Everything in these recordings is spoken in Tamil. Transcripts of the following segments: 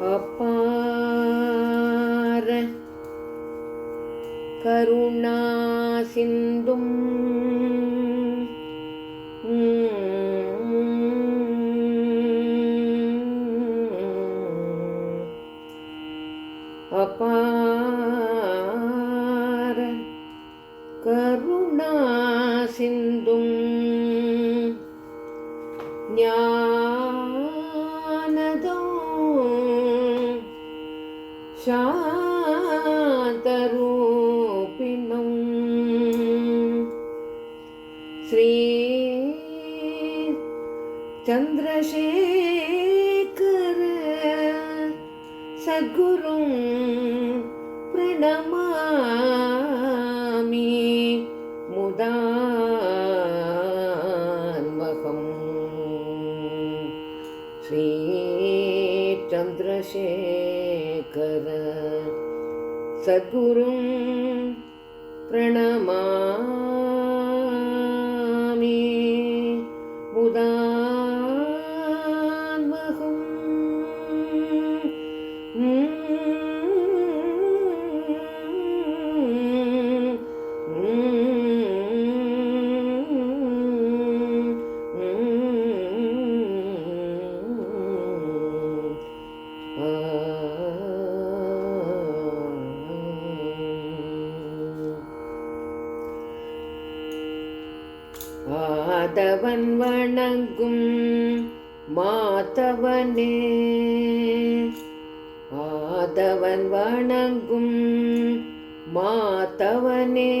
അപാര കരുണാസിന്ധും അപാര കരുണാസിന്ധു चन्द्रशेखर सद्गुरुं प्रणमामि मुदान्महम् श्रीचन्द्रशेखर सद्गुरुं प्रणमा மாதவன் வணங்கும் மாதவனே. ஆதவன் வணங்கும் மாதவனே.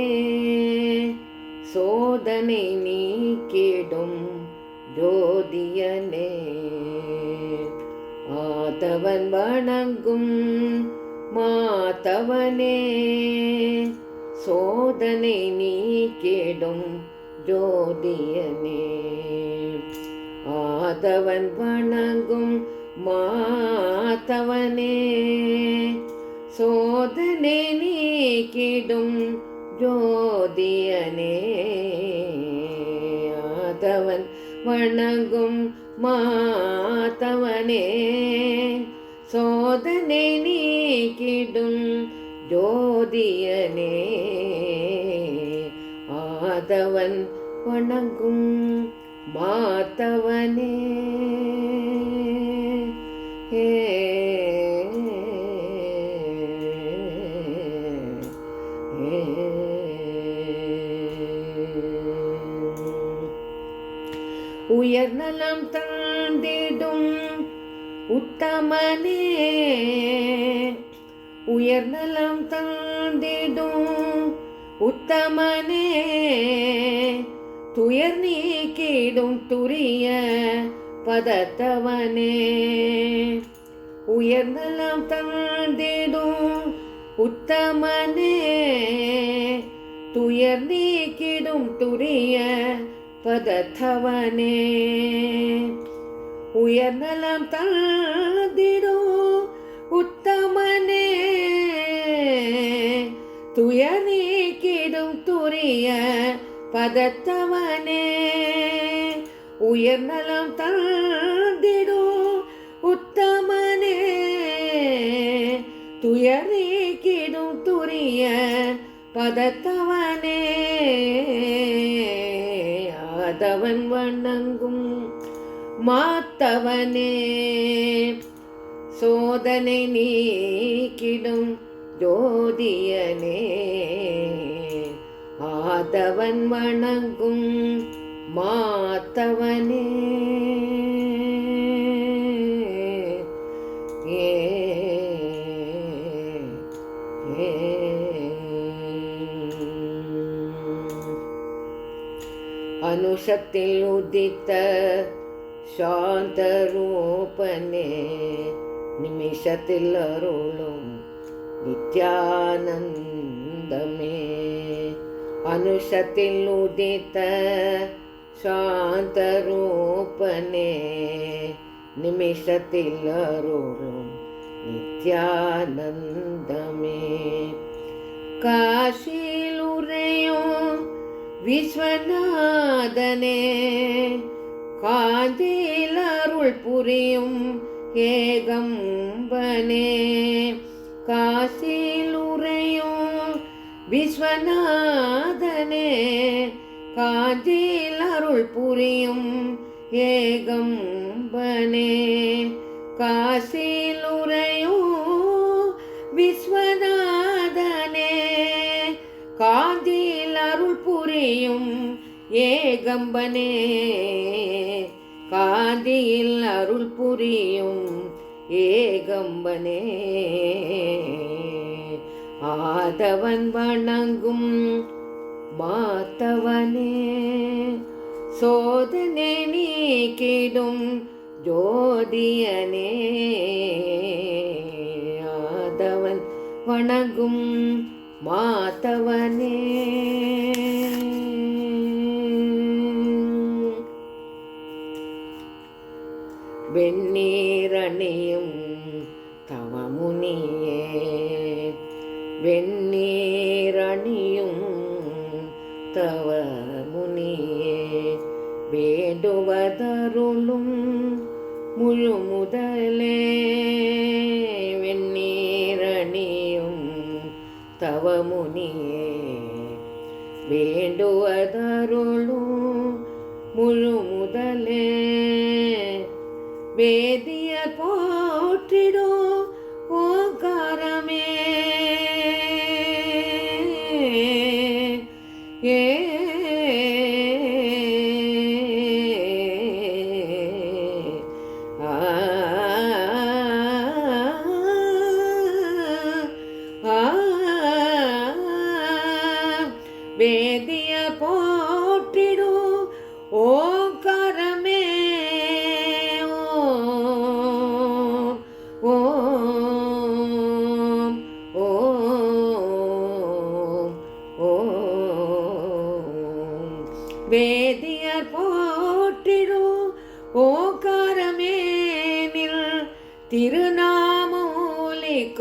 சோதனை நீ கேடும் ஜோதியனே. ஆதவன் வணங்கும் மாதவனே. சோதனை நீ கேடும் ஜோதியனே ஆதவன் வணங்கும் மாதவனே சோதனை நீக்கிடும் ஜோதியனே ஆதவன் வணங்கும் மாதவனே சோதனை நீக்கிடும் ஜோதியனே ஆதவன் வணங்கும் மாத்தவனே. உயர் நலம் தாண்டிடும் உத்தமனே. உயர் நலம் தாண்டிடும் உத்தமனே. துயர் நீக்கிடும் துரிய பதத்தவனே. உயர்ந்தலாம் தாழ்ந்திடும் உத்தமனே. துயர் நீக்கிடும் துரிய பதத்தவனே. உயர்ந்தலாம் தாழ்ந்திடும் உத்தமனே. துயர் நீக்கிடும் துரிய பதத்தவனே உயர்நலம் தாண்டிடும் உத்தமனே. துயரீக்கிடும் துரிய பதத்தவனே ஆதவன் வணங்கும் மாத்தவனே. சோதனை நீக்கிடும் ஜோதியனே. ஆதவன் வணங்கும் மாத்தவனே ஏ ஏ அனுஷத்தில் உதித்த சாந்தரூபனே நிமிஷத்தில் அருளும் நித்யானந்தமே अनुशतिलुदित शान्तरूपने निमिषतिलरुणं नित्यानन्दमे काशीलुरयो വിശ്വനാഥനെ കാതിലരുൾ പുരിയും ഏകംബനെ काशी விஸ்வநாதனே காஞ்சியில் அருள் புரியும் ஏகம்பனே காசில் உரையும் விஸ்வநாதனே காஞ்சியில் அருள் புரியும் ஏகம்பனே காந்தியில் அருள் புரியும் ஏகம்பனே ஆதவன் வணங்கும் மாத்தவனே சோதனை நீக்கிடும் ஜோதியனே. ஆதவன் வணங்கும் மாத்தவனே. வெண்ணீரணியும் தவமுனியே வெந்நீரணியும் தவமுனியே வேண்டுவதருளும் முழு முதலே வெந்நீரணியும் தவமுனியே வேண்டுவதருளும் முழு முதலே வேதி Bye.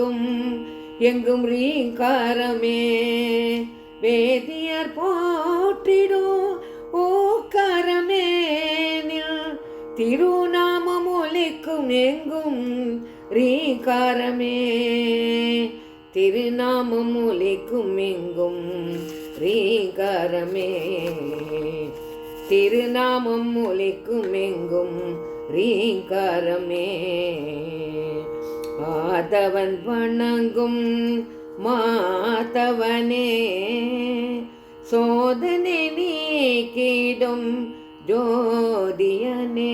எங்கும் எங்கும் ரீங்காரமே. வேதியர் போற்றிடும் ஓக்காரமே திருநாமம் ஒலிக்கும் எங்கும் ரீங்காரமே. திருநாமம் ஒலிக்கும் எங்கும் ரீங்காரமே. திருநாமம் ஒலிக்கும் எங்கும் ரீங்காரமே. ஆதவன் வணங்கும் மாதவனே சோதனை நீக்கிடும் ஜோதியனே.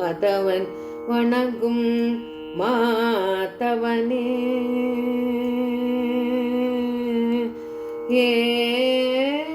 ஆதவன் வணங்கும் மாதவனே ஏ ஏ